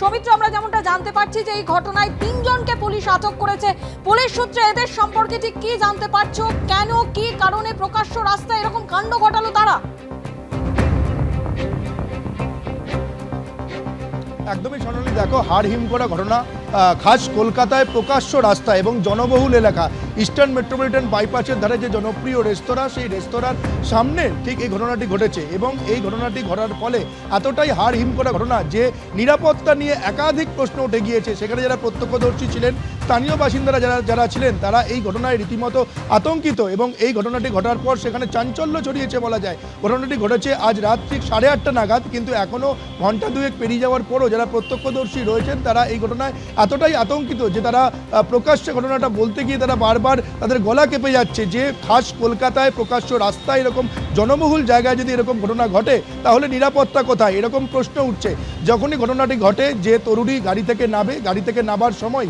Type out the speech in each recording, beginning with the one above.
সৌমিত্র, আমরা যেমনটা জানতে পারছি যে এই ঘটনায় তিনজনকে পুলিশ আটক করেছে। পুলিশ সূত্রে এদের সম্পর্কে ঠিক কি জানতে পারছ? কেন, কি কারণে প্রকাশ্য রাস্তায় এরকম কাণ্ড ঘটালো তারা? একদমই সোনালি দেখো হাড় হিম করা ঘটনা। খাস কলকাতায় প্রকাশ্য রাস্তা এবং জনবহুল এলাকা। ইস্টার্ন মেট্রোপলিটন বাইপাসের ধারে যে জনপ্রিয় রেস্তোরাঁ, সেই রেস্তোরাঁর সামনে ঠিক এই ঘটনাটি ঘটেছে এবং এই ঘটনাটি ঘটার ফলে এতটাই হাড় হিম করা ঘটনা যে নিরাপত্তা নিয়ে একাধিক প্রশ্ন উঠে গিয়েছে। সেখানে যারা প্রত্যক্ষদর্শী ছিলেন স্থানীয় বাসিন্দারা যারা যারা ছিলেন, তারা এই ঘটনায় রীতিমতো আতঙ্কিত এবং এই ঘটনাটি ঘটার পর সেখানে চাঞ্চল্য ছড়িয়েছে বলা যায়। ঘটনাটি ঘটেছে আজ রাত ঠিক সাড়ে আটটা নাগাদ, কিন্তু এখনও ঘণ্টা দুয়েক পেরিয়ে যাওয়ার পরও যারা প্রত্যক্ষদর্শী রয়েছেন, তারা এই ঘটনায় এতটাই আতঙ্কিত যে তারা প্রকাশ্যে ঘটনাটা বলতে গিয়ে তারা বারবার তাদের গলা কেঁপে যাচ্ছে যে খাস কলকাতায় প্রকাশ্য রাস্তায় এরকম জনবহুল জায়গায় যদি এরকম ঘটনা ঘটে, তাহলে নিরাপত্তা কোথায়? এরকম প্রশ্ন উঠছে। যখনই ঘটনাটি ঘটে, যে তরুণী গাড়ি থেকে নামে, গাড়ি থেকে নামার সময়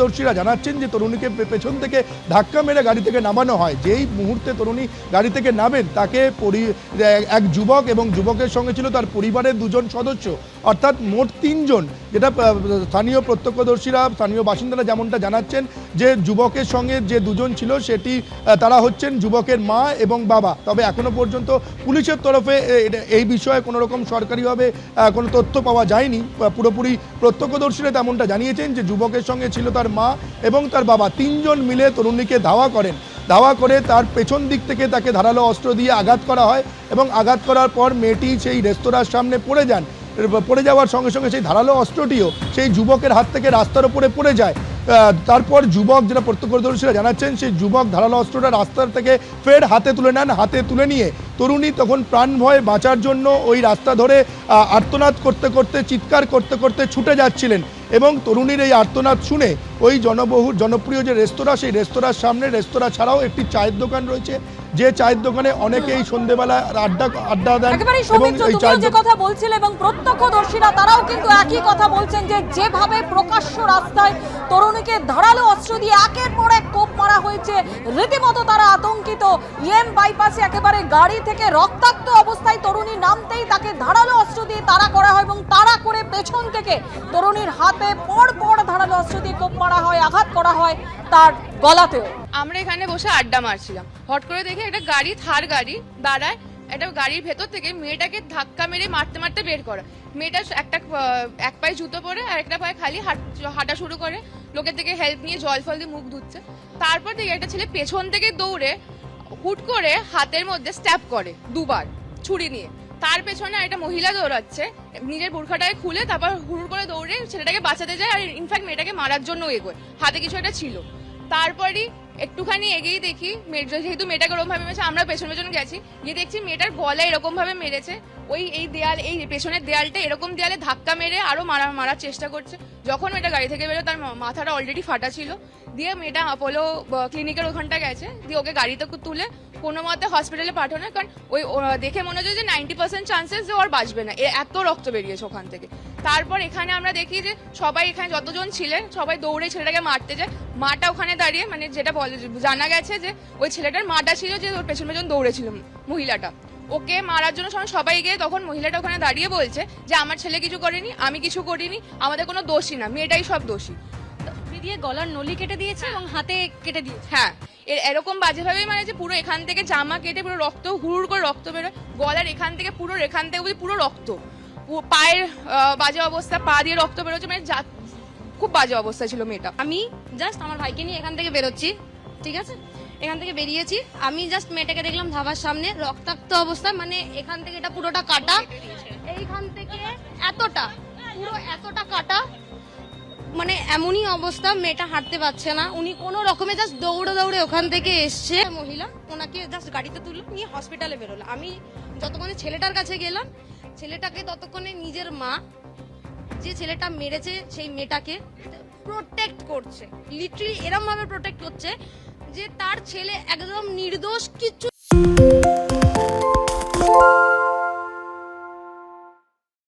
প্রত্যক্ষদর্শীরা জানাচ্ছেন যে তরুণীকে পেছন থেকে ধাক্কা মেরে গাড়ি থেকে নামানো হয়। যেই মুহূর্তে তরুণী গাড়ি থেকে নামেন, তাকে এক যুবক এবং যুবকের সঙ্গে ছিল তার পরিবারের দুজন সদস্য। অর্থাৎ মোট তিনজন যেটা স্থানীয় প্রত্যক্ষদর্শীরা, স্থানীয় বাসিন্দারা যেমনটা জানাচ্ছেন যে যুবকের সঙ্গে যে দুজন ছিল সেটি তারা হচ্ছেন যুবকের মা এবং বাবা। তবে এখনও পর্যন্ত পুলিশের তরফে এই বিষয়ে কোনো রকম সরকারিভাবে কোনো তথ্য পাওয়া যায়নি। পুরোপুরি প্রত্যক্ষদর্শীরা তেমনটা জানিয়েছেন যে যুবকের সঙ্গে ছিল তার মা এবং তার বাবা। তিনজন মিলে তরুণীকে ধাওয়া করেন। ধাওয়া করে তার পেছন দিক থেকে তাকে ধারালো অস্ত্র দিয়ে আঘাত করা হয় এবং আঘাত করার পর মেয়েটি সেই রেস্তোরাঁর সামনে পড়ে যান। পড়ে যাওয়ার সঙ্গে সঙ্গে সেই ধারালো অস্ত্রটিও সেই যুবকের হাত থেকে রাস্তার উপরে পড়ে যায়। তারপর যুবক যেটা প্রত্যক্ষদর্শীরা জানাচ্ছেন, সেই যুবক ধারালো অস্ত্রটা রাস্তার থেকে ফের হাতে তুলে নেন, হাতে তুলে নিয়ে তরুণী তখন প্রাণ ভয়ে বাঁচার জন্য ওই রাস্তা ধরে আর্তনাদ করতে করতে, চিৎকার করতে করতে ছুটে যাচ্ছিলেন। এবং তরুণীর এই আর্তনাদ শুনে ওই জনবহুল জনপ্রিয় যে রেস্তোরাঁ সেই রেস্তোরাঁর সামনে রেস্তোরাঁ ছাড়াও একটি চায়ের দোকান রয়েছে যে চায়ের দোকানে অনেকেই সন্ধ্যেবেলা আড্ডা আড্ডা দেন এবং এই চায়ের যে কথা বলছিল এবং প্রত্যক্ষদর্শীরা তারাও কিন্তু একই কথা বলছেন যে যেভাবে প্রকাশ্য রাস্তায় তরুণীকে ধারালো অস্ত্র দিয়ে একের পর এক মারা হয়েছে। রীতিমতো তারা আতঙ্কিত। ইএম বাইপাসে একেবারে গাড়ি থেকে রক্তাক্ত অবস্থায় তরুণী নামতেই তাকে ধারালো অস্ত্র দিয়ে তাড়া করা হয় এবং তাড়া করে পেছন থেকে তরুণীর হাতে পর পর ধারালো অস্ত্র দিয়ে কোপ মারা হয়, আঘাত করা হয় তার গলাতেও। আমরা এখানে বসে আড্ডা মারছিলাম। হট করে দেখি একটা গাড়ি, থার গাড়ি দাঁড়ায়। একটা গাড়ির ভেতর থেকে মেয়েটাকে ধাক্কা মেরে মারতে মারতে বের করা। মেয়েটা একটা এক পায়ে জুতো পরে আর একটা পায়ে খালি হাঁট- শুরু করে। লোকের থেকে হেল্প নিয়ে জল ফল দিয়ে মুখ ধুচ্ছে। তারপর থেকে একটা ছেলে পেছন থেকে দৌড়ে হুট করে হাতের মধ্যে স্ট্যাপ করে দুবার ছুরি নিয়ে। তার পেছনে একটা মহিলা দৌড়াচ্ছে, নিজের বোরখাটাকে খুলে তারপর হুড় করে দৌড়ে ছেলেটাকে বাঁচাতে যায় আর ইনফ্যাক্ট মেয়েটাকে মারার জন্য এগোয়। হাতে কিছু একটা ছিল। তারপরই একটুখানি এগেই দেখি মেয়ে- যেহেতু মেয়েটাকে ওরকম ভাবে মেরেছে আমরা পেছন পেছন গেছি, গিয়ে দেখছি মেয়েটার গলা এরকমভাবে মেরেছে। ওই, এই দেয়াল, এই পেছনের দেয়ালটা এরকম দেয়ালে ধাক্কা মেরে আরও মারা, মারার চেষ্টা করছে। যখন মেয়েটা গাড়ি থেকে বেরো তার মাথাটা অলরেডি ফাটা ছিল। দিয়ে মেয়েটা অপোলো ক্লিনিকের ওখানটা গেছে। দিয়ে ওকে গাড়িতে তুলে কোনো মতে হসপিটালে পাঠানো, কারণ ওই দেখে মনে হচ্ছে যে নাইনটি পার্সেন্ট চান্সেস যে ওর বাঁচবে না। এত রক্ত বেরিয়েছে ওখান থেকে। তারপর এখানে আমরা দেখি যে সবাই এখানে যতজন ছিলেন, সবাই দৌড়ে ছেলেটাকে মারতে যায়। মাটা ওখানে দাঁড়িয়ে মানে যেটা বলে, জানা গেছে যে ওই ছেলেটার মাটা ছিল যে ওর পেছন পেছন দৌড়েছিল মহিলাটা। ওকে মারার জন্য সবাই গিয়ে তখন মহিলাটা ওখানে দাঁড়িয়ে বলছে যে, আমার ছেলে কিছু করেনি, আমি কিছু করিনি, আমাদের কোনো দোষী না, মেয়েটাই সব দোষী। দিয়ে গলার নলি কেটে দিয়েছে এবং হাতে কেটে দিয়েছে। হ্যাঁ এর এরকম বাজেভাবেই মানে যে পুরো এখান থেকে জামা কেটে পুরো রক্ত হুড় করে রক্ত বেরোয় গলার এখান থেকে পুরো এখান থেকে পুরো রক্ত। পায়ের বাজে অবস্থা পা দিয়ে রক্ত বেরোচ্ছে মানে খুব বাজে অবস্থা ছিল মেয়েটা। আমি জাস্ট আমার ভাইকে নিয়ে এখান থেকে বেরোচ্ছি ঠিক আছে? এখান থেকে বেরিয়েছি আমি জাস্ট মেয়েটাকে দেখলাম ধাবার সামনে রক্তাক্ত অবস্থা মানে এখান থেকে এটা পুরোটা কাটা। এইখান থেকে এতটা পুরো এতটা কাটা মানে এমনই অবস্থা, মেয়েটা হাঁটতে পারছে না। উনি কোনো রকমে জাস্ট দৌড়ে দৌড়ে ওখান থেকে এসছে। মহিলা, ওনাকে জাস্ট গাড়িতে তুললো, নিয়ে হসপিটালে বেরোলো। আমি যতক্ষণে ছেলেটার কাছে গেলাম, ছেলেটাকে ততক্ষণে নিজের মা, যে ছেলেটা মেরেছে সেই মেয়েটাকে প্রোটেক্ট করছে। লিটারালি এরম ভাবে প্রোটেক্ট করছে যে তার ছেলে একদম নির্দোষ কিছু